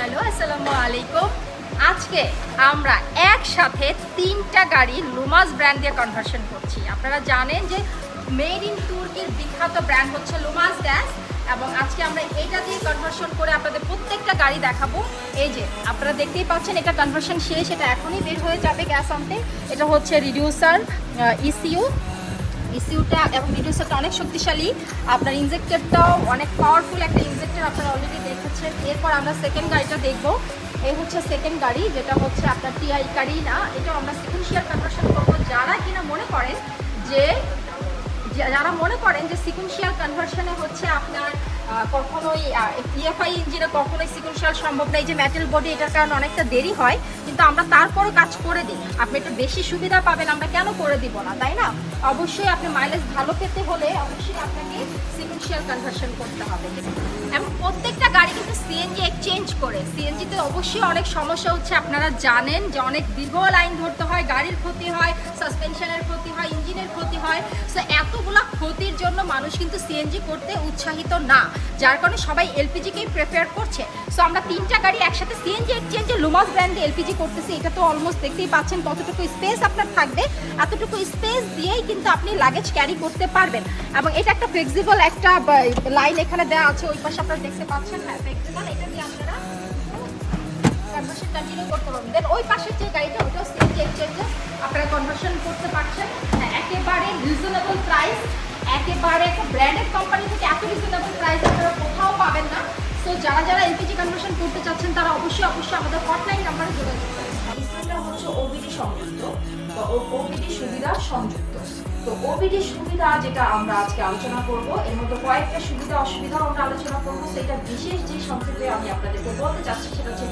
Hello আসসালামু আলাইকুম আজকে আমরা একসাথে তিনটা গাড়ি লুমাস ব্র্যান্ড দিয়ে কনভার্সন করছি। আপনারা জানেন যে মেড ইন তুর্কির বিখ্যাত ব্র্যান্ড হচ্ছে লুমাস গ্যাস এবং আজকে আমরা এটা দিয়ে কনভার্সন করে আপনাদের প্রত্যেকটা গাড়ি দেখাবো। এই যে, আপনারা দেখতেই পাচ্ছেন, এটা কনভার্সন শেষ, এটা এখনই বের হয়ে যাবে গ্যাস আনতে। এটা হচ্ছে রিডিউসার ইসিউ ইসিউটা এবং রিডিউসারটা অনেক শক্তিশালী। আপনার ইনজেক্টরটাও অনেক পাওয়ারফুল একটা ইনজেক্টর আপনারা অলরেডি দেখেছেন। এরপর আমরা সেকেন্ড গাড়িটা দেখব। এই হচ্ছে সেকেন্ড গাড়ি, যেটা হচ্ছে আপনার টিআই গাড়ি না, এটাও আমরা সিকুয়েন্সিয়াল কনভার্সন করব। যারা কিনা মনে করেন যে, যারা মনে করেন যে সিকুয়েন্সিয়াল কনভার্সনে হচ্ছে আপনার কখনোই ইএফআই ইঞ্জিনে কখনোই সিকুয়েন্সিয়াল সম্ভব না এই যে মেটাল বডি এটার কারণে অনেকটা দেরি হয়, কিন্তু আমরা তারপরও কাজ করে দিই। আপনি একটু বেশি সুবিধা পাবেন, আমরা কেন করে দিব না, তাই না? অবশ্যই আপনি মাইলেজ ভালো পেতে হলে অবশ্যই আপনাকে সিকুয়েন্সিয়াল কনভার্সন করতে হবে। এবং প্রত্যেকটা গাড়ি কিন্তু সিএনজি এক্সচেঞ্জ করে। সিএনজিতে অবশ্যই অনেক সমস্যা হচ্ছে, আপনারা জানেন যে অনেক দীর্ঘ লাইন ধরতে হয়, গাড়ির ক্ষতি হয় সাসপেনশনের ক্ষতি হয় ইঞ্জিনের এতগুলা ক্ষতির জন্য মানুষ কিন্তু সিএনজি করতে উৎসাহিত না? যার কারণে সবাই এলপিজিকেই প্রেফার করছে। সো আমরা তিনটা গাড়ি একসাথে সিএনজি এক্সচেঞ্জে লুমাস ব্র্যান্ডে এলপিজি করতেছি। এটা তো অলমোস্ট দেখতেই পাচ্ছেন কতটুকু স্পেস আপনার থাকবে। এতটুকু স্পেস দিয়েই কিন্তু আপনি লাগেজ ক্যারি করতে পারবেন। এবং এটা একটা ফ্লেক্সিবল একটা লাইন এখানে দেওয়া আছে। ওই পাশে আপনারা দেখতে পাচ্ছেন হ্যাঁ ফ্লেক্সিবল এটা দিয়ে আপনারা কনভার্সন কন্টিনিউ করতে পারবেন। দেন ওই পাশের যে গাড়িটা ওটাও সিএনজি এক্সচেঞ্জে আপনারা কনভার্সন করতে রিজনেবল প্রাইস একেবারে ব্র্যান্ডেড কোম্পানি থেকে এত রিজনেবল প্রাইস আপনারা কোথাও পাবেন না। সো যারা যারা এলপিজি কনভার্সন করতে চাচ্ছেন, তারা অবশ্যই অবশ্যই আমাদের হটলাইন নাম্বারে যোগাযোগ ডিসপ্লেটা হচ্ছে ওবিডি সংযুক্ত ওবিডি সুবিধা সংযুক্ত। তো ওবিডি সুবিধা যেটা আমরা আজকে আলোচনা করব, এর মধ্যে কয়েকটা সুবিধা আলোচনা করব। সেটা বিশেষ যে সংক্ষেপে আমি আপনাদেরকে বলতে চাচ্ছি, সেটা হচ্ছে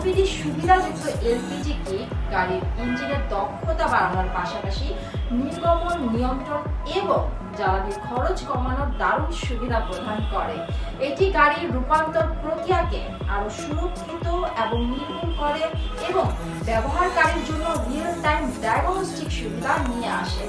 ওবিডি সুবিধাযুক্ত এলপিজি কিট গাড়ির ইঞ্জিনের দক্ষতা বাড়ানোর পাশাপাশি নির্গমন নিয়ন্ত্রণ এবং জ্বালানির খরচ কমানোর দারুণ সুবিধা প্রদান করে। এটি গাড়ির রূপান্তর প্রক্রিয়াকে আরও সুরক্ষিত এবং নির্ভুল করে এবং ব্যবহারকারীর জন্য রিয়েল টাইম ডায়াগনস্টিক সুবিধা নিয়ে আসে।